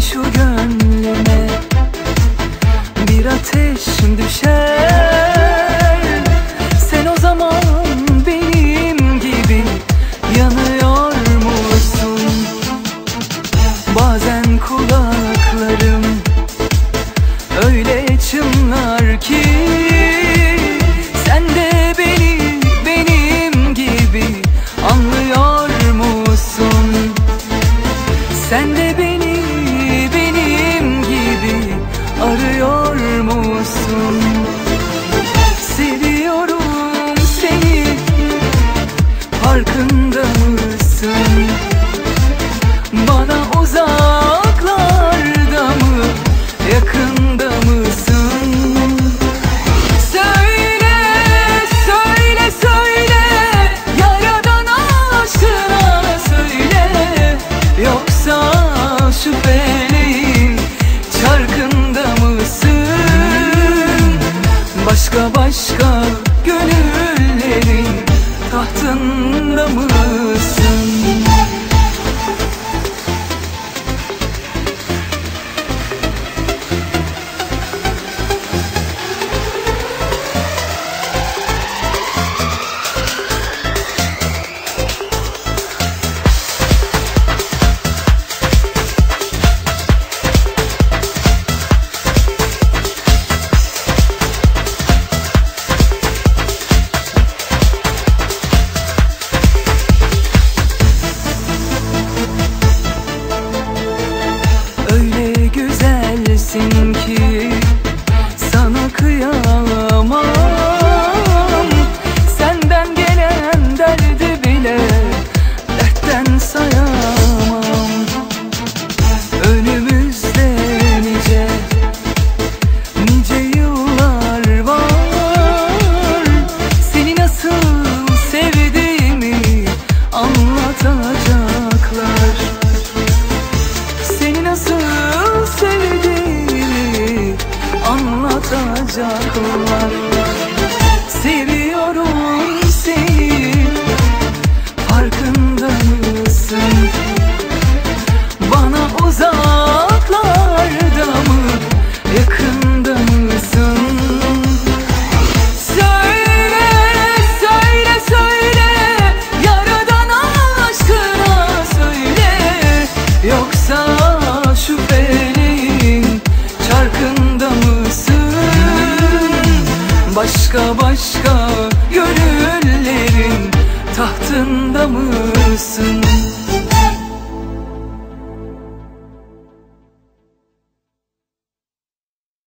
Şu gönlüme bir ateş düşer Sen o zaman benim gibi yanıyor musun? Bazen kulaklarım öyle çınlar ki Sen de beni benim gibi anlıyor musun? Sen de beni başka gönüllerin tahtında mısın? sin bacaklar Seri Başka başka gönüllerin tahtında mısın?